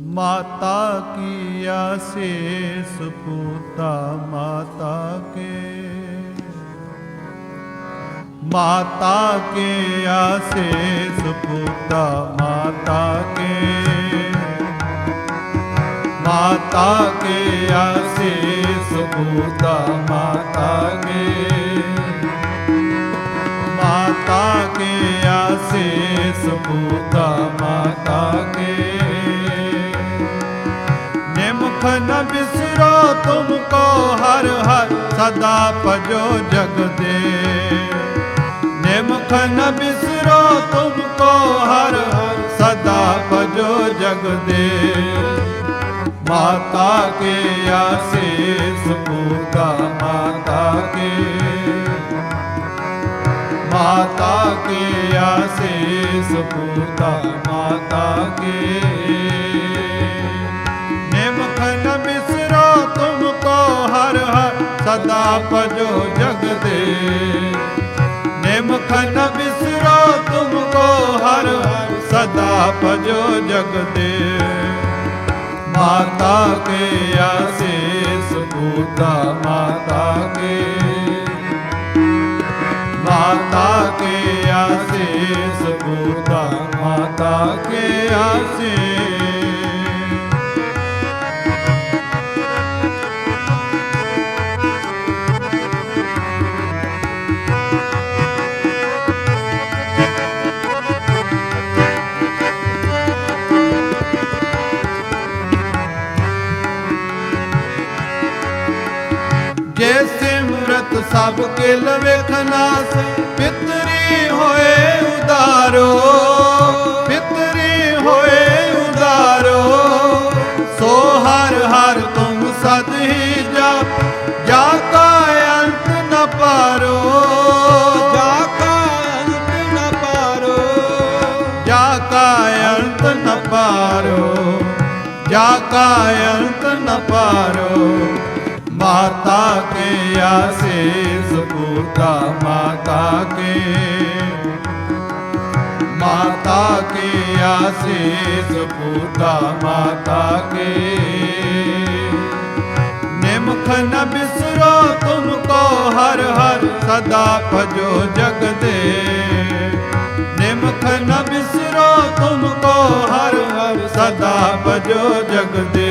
ਮਾਤਾ ਕੀ ਆਸੀਸ ਪੂਤਾ ਮਾਤਾ ਕੇ? ਮਾਤਾ ਕੇ ਆਸੀਸ ਪੂਤਾ ਮਾਤਾ ਕੇ? ਮਾਤਾ ਕੇ ਆਸੀਸ ਪੂਤਾ ਮਾਤਾ ਕੇ? ਮਾਤਾ ਕੇ ਆਸੀਸ ਪੂਤਾ ਮਾਤਾ हर हर सदा पजो जग दे निमुख न बिसरो तुमको हर हर सदा पजो जग दे माता के आशीष पूता माता के माता के आशीष पूता माता के ਸਦਾ ਭਜੋ ਜਗਦੇ ਨਿਮਖਨ ਬਿਸਰੋ ਤੁਮ ਕੋ ਹਰ ਸਦਾ ਭਜੋ ਜਗਦੇ ਮਾਤਾ ਕੇ ਆਸੀਸ ਪੂਤਾ ਮਾਤਾ ਕੇ। ਸਿਮਰਤ ਸਭ ਕੇ ਪਿਤਰੀ ਹੋਏ ਉਦਾਰੋ, ਪਿਤਰੀ ਹੋਏ ਉਦਾਰੋ। ਸੋ ਹਰ ਹਰ ਤੁਮ ਸਦ ਹੀ ਜਪ ਜਾ ਕਾ ਅੰਤ ਨ ਪਾਰੋ। ਜਾ ਕਾ ਅੰਤ ਨ ਪਾਰੋ। ਜਾ ਕਾ ਅੰਤ ਨ ਪਾਰੋ। ਜਾ ਕਾ ਅੰਤ ਨ ਪਾਰੋ। ਮਾਤਾ ਕੇ ਆਸੀਸ, ਪੂਤਾ ਮਾਤਾ ਕੇ। ਮਾਤਾ ਕੇ ਆਸੀਸ, ਪੂਤਾ ਮਾਤਾ ਕੇ। ਨਿਮਖ ਨ ਬਿਸਰੋ ਤੁਮਕੋ ਹਰ ਹਰ ਸਦਾ ਭਜੋ ਜਗ ਦੇ। ਨਿਮਖ ਨ ਬਿਸਰੋ ਤੁਮਕੋ ਹਰ ਹਰ ਸਦਾ ਭਜੋ ਜਗ ਦੇ।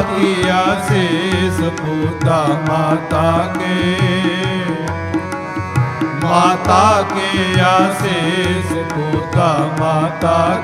ਮਾਤਾ ਕੀ ਆਸੀਸ ਪੂਤਾ ਮਾਤਾ ਕੇ। ਮਾਤਾ ਕੇ ਆਸੀਸ ਪੂਤਾ ਮਾਤਾ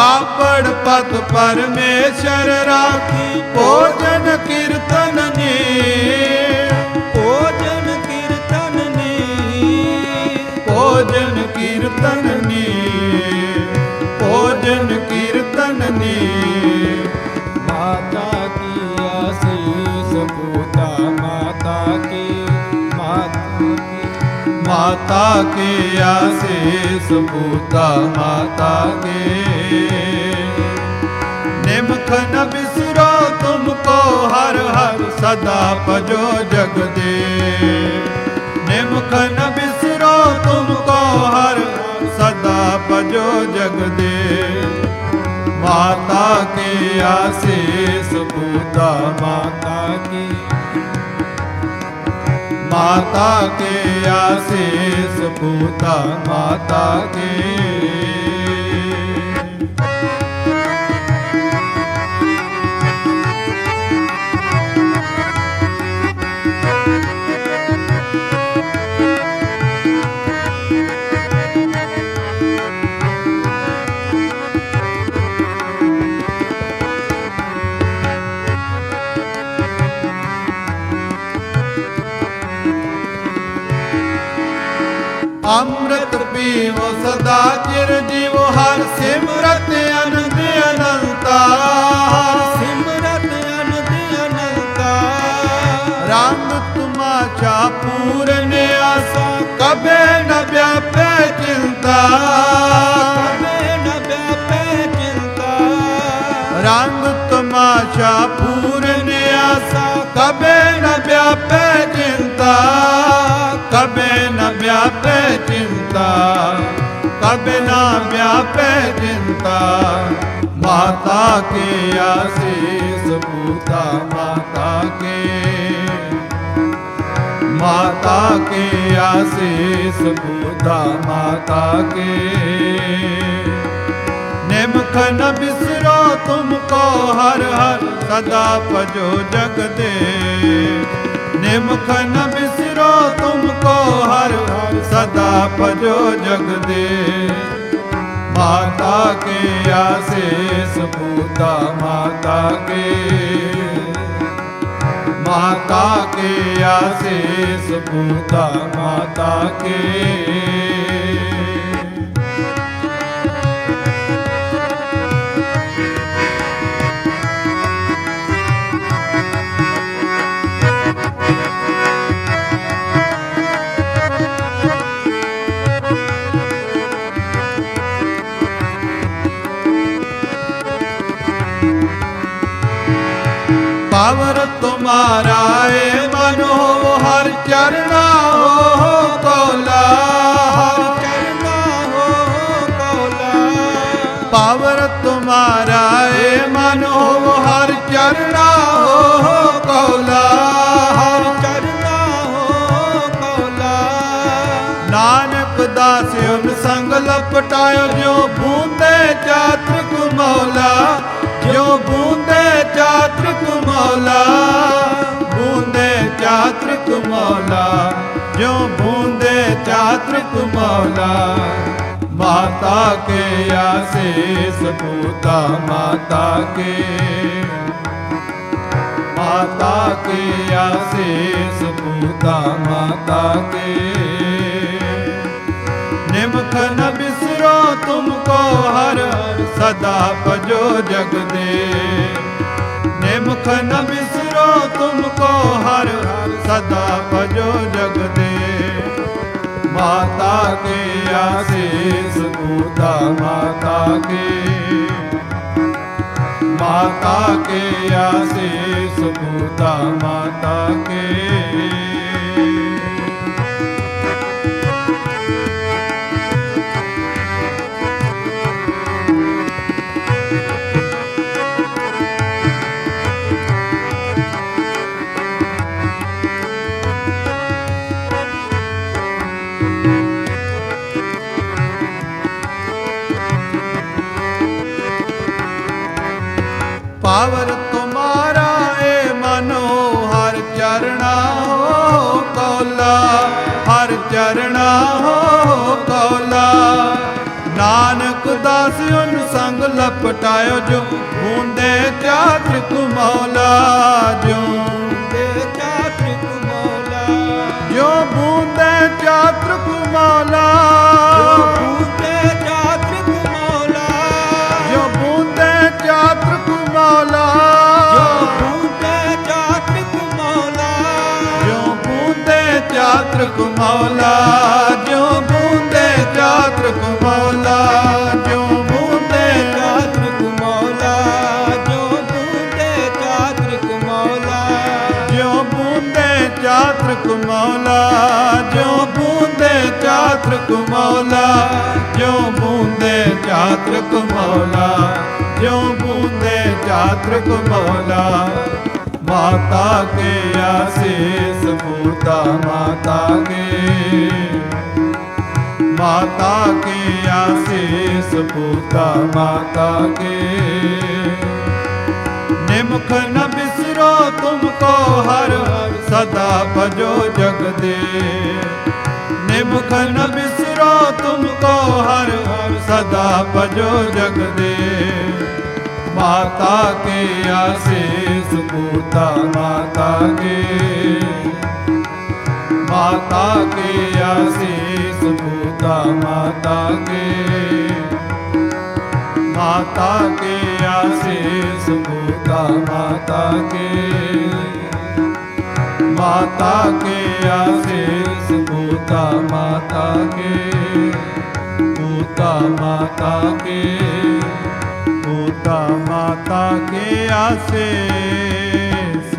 ਕਾਪੜ ਪਤ ਪਰਮੇਸ਼ਰ ਰਾਖੀ, ਭੋਜਨ ਕੀਰਤਨ ਨੇ। ਭੋਜਨ ਕੀਰਤਨ ਨੇ। ਭੋਜਨ ਕੀਰਤਨ ਨੇ। ਭੋਜਨ ਕੀਰਤਨ ਨੇ। ਮਾਤਾ ਕੀ ਆਸੀਸ, ਪੂਤਾ ਮਾਤਾ ਕੀ ਮਾਤਾ ਕੀ ਆਸੀਸ, ਪੂਤਾ ਮਾਤਾ ਕੀ। माता के निमख न बिसरो तुमको हर हर सदा भजो जग दे निमख न बिसरो तुमको हर हर सदा भजो जग दे माता के आशीष पूता माता ਕੀ माता के आशीष पूता माता के আমরা ਪੀਵੋ ਸਦਾ ਚਿਰ ਜੀਵੋ ਹਰ ਸਿਮਰਤ ਅਨੰਦ ਅਨੰਤਾ। ਸਿਮਰਤ ਅਨੰਦ ਅਨੰਤਾ। ਤੁਮਾਚਾ ਪੂਰਨ तब ना व्यापे चिंता माता के आशीष पूता माता के माता के आशीष पूता माता के निमख न बिसरो तुमको हर हर सदा पजो जग दे निमख न बिसरो तुमको ਸਦਾ ਭਜੋ ਜਗਦੇ ਮਾਤਾ ਕੇ ਆਸੇਸ, ਪੂਤਾ ਮਾਤਾ ਕੇ। ਮਾਤਾ ਕੇ ਆਸੇਸ, ਪੂਤਾ ਮਾਤਾ ਕੇ। पावर तुम्हारा ए मनो हर चरना ਮੌਲਾ, ਜਿਉ ਬੂੰਦੇ ਚਾਤ੍ਰਿਕ ਮੌਲਾ। ਮਾਤਾ ਕੇ ਆਸੀਸ, ਪੂਤਾ ਮਾਤਾ ਕੇ। ਮਾਤਾ ਕੇ ਆਸੀਸ, ਪੂਤਾ ਮਾਤਾ ਕੇ। ਨਿਮਖ ਨ ਬਿਸਰੋ ਤੁਮ ਕੋ ਹਰ, ਸਦਾ ਭਜੋ ਜਗ ਦੇ। ਨਿਮਖ ਨ ਬਿਸਰੋ ਤੁਮ ਕੋ ਹਰ ਸਦਾ ਭਜੋ ਜਗਦੇ ਮਾਤਾ ਕੇ ਆਸੀਸ ਦੂਤਾ ਮਾਤਾ ਕੇ। ਮਾਤਾ ਕੇ ਆਸੀਸ ਦੂਤਾ ਮਾਤਾ ਕੇ। ਹੋ ਕੌਲਾ। ਨਾਨਕ ਦਾਸ ਉਨ ਸੰਗ ਲਪਟਾਇਓ ਜੋ ਹੁੰਦੇ ਕਿਆ ਤ੍ਰਿਕ ਮੌਲਾ। ਜੋ ਜੋ ਬੂੰਦੇ ਕਿਆ ਤ੍ਰਿਕ ਮੌਲਾ। ਜੋ ਬੂੰਦੇ ਕਿਆ ਤ੍ਰਿਕ ਮੌਲਾ ਚਾਤ੍ਰਿਕ ਮੌਲਾ। चात्र कुमौला जो बूंदे चात्र कुमौला जो बूंदे चात्र कुमौला जो बूंदे चात्र कुमौला माता के आशीष पूर्ता माता के। माता के आशीष पूता माता के। निमुख न बिसरो तुम हर हर सदा भजो जग दे निमख न बिसरो तुमको हर हर सदा भजो जग दे माता के आशीष पूता माता के माता के आशीष पूता माता के माता के आशीष पूता माता के माता के आशीष पूता माता के पूता माता के पूता माता के आशीष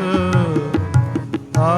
आ